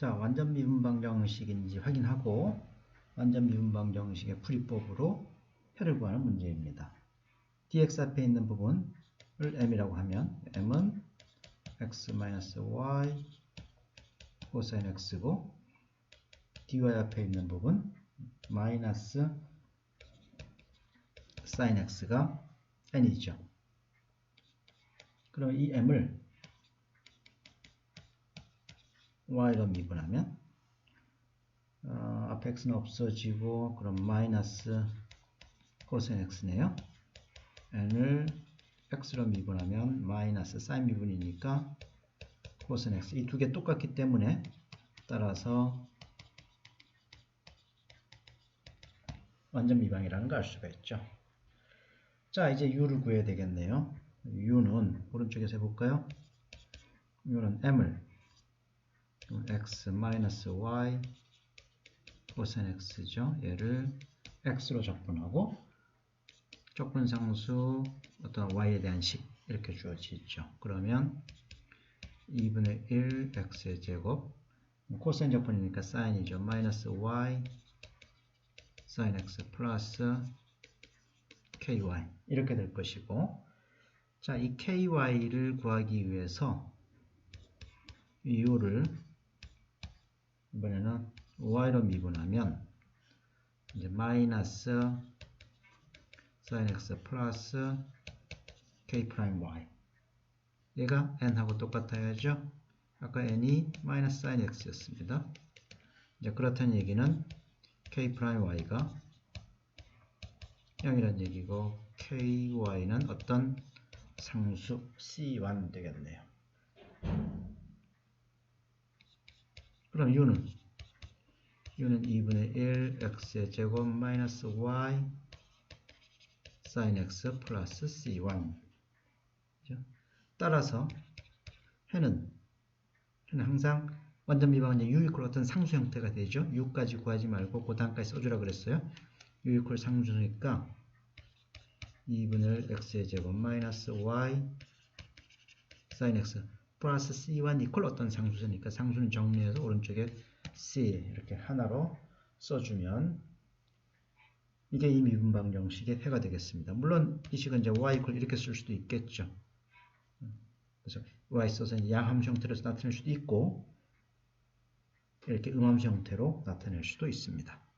자, 완전 미분 방 정식인지 확인하고 완전 미분 방 정식의 풀이법으로 해를 구하는 문제입니다. dx 앞에 있는 부분을 m이라고 하면 m은 x-y 코사인 x고 dy 앞에 있는 부분 마이너스 sin x가 n이죠. 그럼 이 m을 y로 미분하면 어, 앞에 x는 없어지고 그럼 마이너스 코사인 x네요. n을 x로 미분하면 마이너스 사인 미분이니까 코사인 x 이 두 개 똑같기 때문에 따라서 완전 미방이라는 걸 알 수가 있죠. 자 이제 u를 구해야 되겠네요. u는 오른쪽에서 해볼까요? u는 m을 x y 코사인 x죠. 얘를 x로 적분하고 적분 상수 어떤 y에 대한 식 이렇게 주어지죠. 그러면 2분의 1 x의 제곱 코사인 적분이니까 사인이죠. 마이너스 y sin x 플러스 ky 이렇게 될 것이고 자, 이 ky를 구하기 위해서 이 u를 이번에는 y로 미분하면 이제 마이너스 sin x 플러스 k 프라임 y 얘가 n하고 똑같아야죠. 아까 n이 마이너스 sin x였습니다. 이제 그렇다는 얘기는 k 프라임 y가 0이라는 얘기고 ky는 어떤 상수 c1 되겠네요. 그럼 u는 u는 2분의 1 x의 제곱 마이너스 y sin x 플러스 c1 따라서 해는 해는 항상 완전 미방은 u 이퀄 어떤 상수 형태가 되죠. u까지 구하지 말고 그 다음까지 써주라 그랬어요. u 이퀄 상수니까 2분의 x의 제곱 마이너스 y sin x 플러스 c1 이퀄 어떤 상수니까 상수는 정리해서 오른쪽에 c 이렇게 하나로 써주면 이게 이 미분방 정식의 해가 되겠습니다. 물론 이 식은 이제 y 이퀄 이렇게 쓸 수도 있겠죠. 그래서 y 써서 양함 형태로 나타낼 수도 있고 이렇게 음함 형태로 나타낼 수도 있습니다.